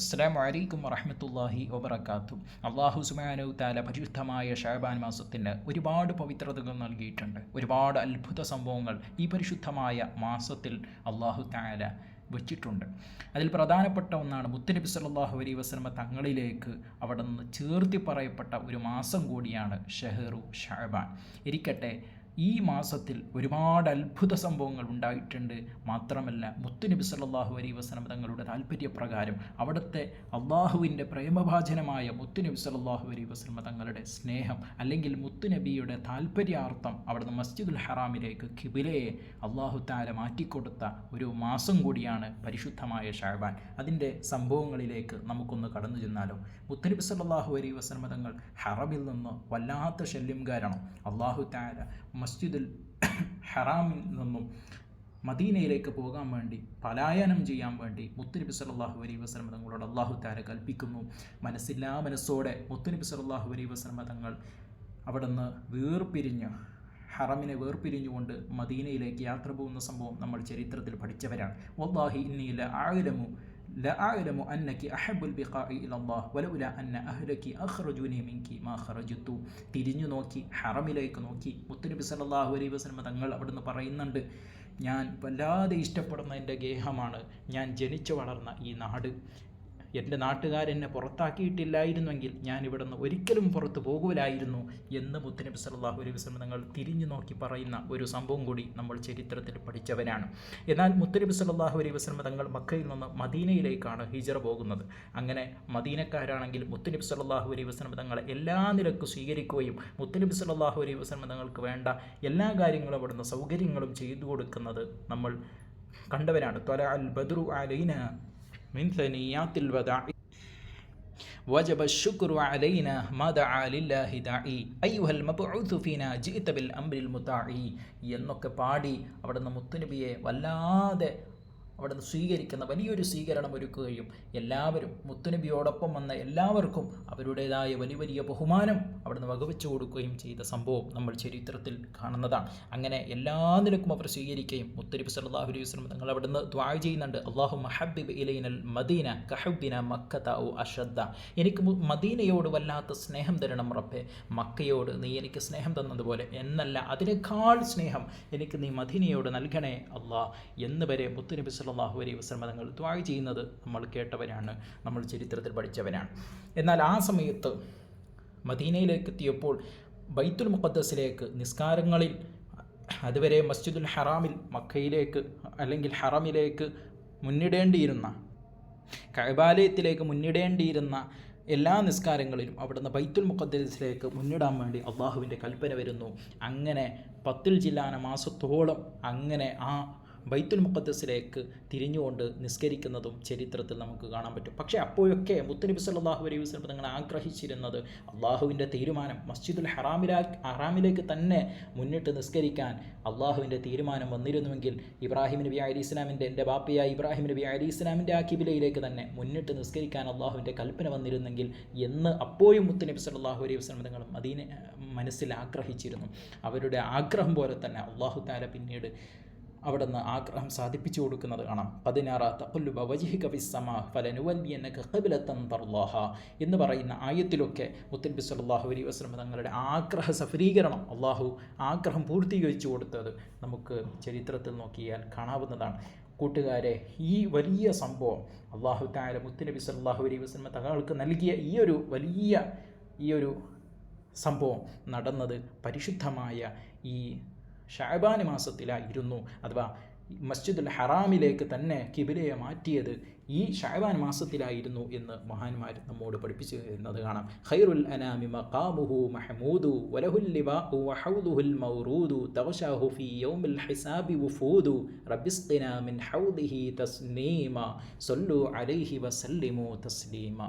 അസ്സാം വലൈക്കും വറഹമത്തല്ലാഹി വബർക്കാത്തു അള്ളാഹു സുബാനു താല പരിശുദ്ധമായ ഷാബാൻ മാസത്തിന് ഒരുപാട് പവിത്രതകൾ നൽകിയിട്ടുണ്ട്. ഒരുപാട് അത്ഭുത സംഭവങ്ങൾ ഈ പരിശുദ്ധമായ മാസത്തിൽ അള്ളാഹു താല വെച്ചിട്ടുണ്ട്. അതിൽ പ്രധാനപ്പെട്ട ഒന്നാണ് മുത്തനബി സല്ലാഹു അലൈ വസ്ലമ തങ്ങളിലേക്ക് അവിടെ നിന്ന് ചേർത്തി പറയപ്പെട്ട ഒരു മാസം കൂടിയാണ് ഷെഹറു ഷാബാൻ. ഇരിക്കട്ടെ ഈ മാസത്തിൽ ഒരുപാട് അത്ഭുത സംഭവങ്ങൾ ഉണ്ടായിട്ടുണ്ട്. മാത്രമല്ല മുത്തുനബി സല്ലാഹു അലൈ വസ്ലം തങ്ങളുടെ താല്പര്യപ്രകാരം അവിടുത്തെ അള്ളാഹുവിന്റെ പ്രേമഭാചനമായ മുത്തുനബി സല്ലാഹു അലൈ വസ്ലം തങ്ങളുടെ സ്നേഹം അല്ലെങ്കിൽ മുത്തുനബിയുടെ താല്പര്യാർത്ഥം അവിടുന്ന് മസ്ജിദുൽ ഹറാമിലേക്ക് കിബിലയെ അള്ളാഹു താല മാറ്റിക്കൊടുത്ത ഒരു മാസം കൂടിയാണ് പരിശുദ്ധമായ ഷാബാൻ. അതിന്റെ സംഭവങ്ങളിലേക്ക് നമുക്കൊന്ന് കടന്നു ചെന്നാലോ? മുത്തനബി സല്ലാഹു അലൈ വസ്ലം തങ്ങൾ ഹറമിൽ നിന്ന് വല്ലാത്ത ശല്യം കാരണം അള്ളാഹു താല മസ്ജിദുൽ ഹറാമിൽ നിന്നും മദീനയിലേക്ക് പോകാൻ വേണ്ടി പലായനം ചെയ്യാൻ വേണ്ടി മുത്തുനബി സല്ലാഹു അലൈ വസ്ലമ തങ്ങളോട് അള്ളാഹു താര കൽപ്പിക്കുന്നു. മനസ്സില്ലാ മനസ്സോടെ മുത്തുനബി സല്ലാഹു അലൈ വസ്ലമ തങ്ങൾ അവിടുന്ന് വേർപിരിഞ്ഞ് ഹറമിനെ വേർപിരിഞ്ഞുകൊണ്ട് മദീനയിലേക്ക് യാത്ര പോകുന്ന സംഭവം നമ്മൾ ചരിത്രത്തിൽ പഠിച്ചവരാണ്. വല്ലാഹി ഇന്നിയിലെ ആഴലമു لأعلم أنك أحب البقاء إلى الله ولولا أن أهلك أخرجوني منك ما خرجت തിരിഞ്ഞു നോക്കി ഹറമിലേക്ക് നോക്കി മുത്തുനബി സല്ലല്ലാഹു അലൈഹി വസല്ലം തങ്ങൾ അവിടുന്ന് പറയുന്നുണ്ട് ഞാൻ വല്ലാതെ ഇഷ്ടപ്പെടുന്ന എൻ്റെ ഗേഹമാണ് ഞാൻ ജനിച്ചു വളർന്ന ഈ നാട് എന്റെ നാട്ടുകാരെന്നെ പുറത്താക്കിയിട്ടില്ലായിരുന്നുവെങ്കിൽ ഞാൻ ഇവിടുന്ന് ഒരിക്കലും പുറത്തു പോകൂലായിരുന്നു എന്ന് മുത്തനബി സല്ലാഹു അലൈഹി വസ്ലം നിങ്ങൾ തിരിഞ്ഞു നോക്കി പറയുന്ന ഒരു സംഭവം കൂടി നമ്മൾ ചരിത്രത്തിൽ പഠിച്ചവനാണ്. എന്നാൽ മുത്തനബി സല്ലാഹു അലൈഹി വസ്ലം തങ്ങൾ മക്കയിൽ നിന്ന് മദീനയിലേക്കാണ് ഹിജറ പോകുന്നത്. അങ്ങനെ മദീനക്കാരാണെങ്കിൽ മുത്തനബി സല്ലാഹു അലൈഹി വസ്ലം തങ്ങളെ എല്ലാ നിലക്കും സ്വീകരിക്കുകയും മുത്തനബി സല്ലാഹു അലൈഹി വസ്ലം തങ്ങൾക്ക് വേണ്ട എല്ലാ കാര്യങ്ങളും അവിടുന്ന് സൗകര്യങ്ങളും ചെയ്തു കൊടുക്കുന്നത് നമ്മൾ കണ്ടവരാണ് ത്വല അൽ ബദ്രു അലൈന. من ثنيات الوداع وجب الشكر علينا ما دعا لله داعي أيها المبعوث فينا جئت بالأمر المطاعي എന്നൊക്കെ പാടി അവിടുന്ന് മുത്തുനബിയെ വല്ലാതെ അവിടുന്ന് സ്വീകരിക്കുന്ന വലിയൊരു സ്വീകരണം ഒരുക്കുകയും എല്ലാവരും മുത്തുനബിയോടൊപ്പം വന്ന എല്ലാവർക്കും അവരുടേതായ വലിയ വലിയ ബഹുമാനം അവിടുന്ന് വകവെച്ചു കൊടുക്കുകയും ചെയ്ത സംഭവം നമ്മൾ ചരിത്രത്തിൽ കാണുന്നതാണ്. അങ്ങനെ എല്ലാ നിലക്കും അവർ സ്വീകരിക്കുകയും മുത്തരിബ് സല്ലാഹു അലൈഹി വസ്ലം തങ്ങൾ അവിടുന്ന് ദ്വാ ചെയ്യുന്നുണ്ട്. അള്ളാഹു മഹബിബ് ഇലൈനൽ മദീന കഹബിന മക്കത്ത ഓ അഷദ്ദ. എനിക്ക് മദീനയോട് വല്ലാത്ത സ്നേഹം തരണം റബ്ബെ. മക്കയോട് നീ എനിക്ക് സ്നേഹം തന്നതുപോലെ എന്നല്ല അതിനേക്കാൾ സ്നേഹം എനിക്ക് നീ മദീനയോട് നൽകണേ അള്ളാഹ് എന്ന് വരെ മുത്തുനബി സല്ലാഹു അലൈഹി വസ്ലമ തങ്ങൾ ദ്വാ ചെയ്യുന്നത് നമ്മൾ കേട്ടവരാണ് നമ്മൾ ചരിത്രത്തിൽ പഠിച്ചവരാണ്. എന്നാൽ ആ സമയത്ത് മദീനയിലേക്ക് എത്തിയപ്പോൾ ബൈത്തുൽ മുഖദ്ദസിലേക്ക് നിസ്കാരങ്ങളിൽ അതുവരെ മസ്ജിദുൽ ഹറാമിൽ മക്കയിലേക്ക് അല്ലെങ്കിൽ ഹറമിലേക്ക് മുന്നിടേണ്ടിയിരുന്ന കൈബാലയത്തിലേക്ക് മുന്നിടേണ്ടിയിരുന്ന എല്ലാ നിസ്കാരങ്ങളിലും അവിടുന്ന് ബൈത്തുൽ മുഖദ്ദസിലേക്ക് മുന്നിടാൻ വേണ്ടി അള്ളാഹുവിന്റെ കൽപ്പന വരുന്നു. അങ്ങനെ പത്തിൽ ജില്ലാന മാസത്തോളം അങ്ങനെ ആ ബൈത്തുൽ മുഖദ്സിലേക്ക് തിരിഞ്ഞുകൊണ്ട് നിസ്കരിക്കുന്നതും ചരിത്രത്തിൽ നമുക്ക് കാണാൻ പറ്റും. പക്ഷേ അപ്പോഴൊക്കെ മുത്തനബി സല്ലാഹു അലൈഹി വസ്ലം തങ്ങൾ ആഗ്രഹിച്ചിരുന്നത് അള്ളാഹുവിന്റെ തീരുമാനം മസ്ജിദുൽ ഹറാമിലാ ഹറാമിലേക്ക് തന്നെ മുന്നിട്ട് നിസ്കരിക്കാൻ അള്ളാഹുവിന്റെ തീരുമാനം വന്നിരുന്നുവെങ്കിൽ ഇബ്രാഹിം നബി അലി ഇസ്ലാമിന്റെ എന്റെ ബാപ്പയായ ഇബ്രാഹിം നബി അലി ഇസ്ലാമിന്റെ ആ കിബിലയിലേക്ക് തന്നെ മുന്നിട്ട് നിസ്കരിക്കാൻ അള്ളാഹുവിന്റെ കൽപ്പന വന്നിരുന്നെങ്കിൽ എന്ന് അപ്പോഴും മുത്തനബി സല്ലാഹു അലൈഹി വസ്ലം തങ്ങളും അതിനെ മനസ്സിൽ ആഗ്രഹിച്ചിരുന്നു. അവരുടെ ആഗ്രഹം പോലെ തന്നെ അള്ളാഹു താല പിന്നീട് അവിടുന്ന് ആഗ്രഹം സാധിപ്പിച്ചു കൊടുക്കുന്നത് കാണാം. പതിനാറ് തപ്പല്ലുബ വജിഹിക വിസ്സമ ഫലനുവല്യനക ഖബിലത്തൻ തർലാഹ എന്ന് പറയുന്ന ആയത്തിലൊക്കെ മുത്തൻബി സല്ലാഹു അലൈ വസ്ലം തങ്ങളുടെ ആഗ്രഹ സഫലീകരണം അള്ളാഹു ആഗ്രഹം പൂർത്തീകരിച്ചു കൊടുത്തത് നമുക്ക് ചരിത്രത്തിൽ നോക്കിയാൽ കാണാവുന്നതാണ്. കൂട്ടുകാരെ ഈ വലിയ സംഭവം അള്ളാഹു താല മുത്തുനബി സല്ലാഹു അലൈ വസ്ലമ തങ്ങൾക്ക് നൽകിയ ഈ ഒരു വലിയ ഈ ഒരു സംഭവം നടന്നത് പരിശുദ്ധമായ ഈ ഷാബാൻ മാസത്തിലായിരുന്നു. അഥവാ മസ്ജിദുൽ ഹറാമിലേക്ക് തന്നെ കിബിലയെ മാറ്റിയത് ഈ ഷാബാൻ മാസത്തിലായിരുന്നു എന്ന് മഹാന്മാർ നമ്മോട് പഠിപ്പിച്ചു എന്നത് കാണാം. ഖൈറുൽ അനാമി മഖാമുഹു മഹമൂദു വലഹുൽ ലിബാഉ വഹൗദുഹുൽ മൗറൂദു തവശാഹു ഫീ ഹിസാബി വുഫൂദു റബ്ബിസ്ഖിനാ മിൻ ഹൗദിഹി തസ്നീമ. സല്ലു അലൈഹി വസല്ലിമു തസ്ലീമ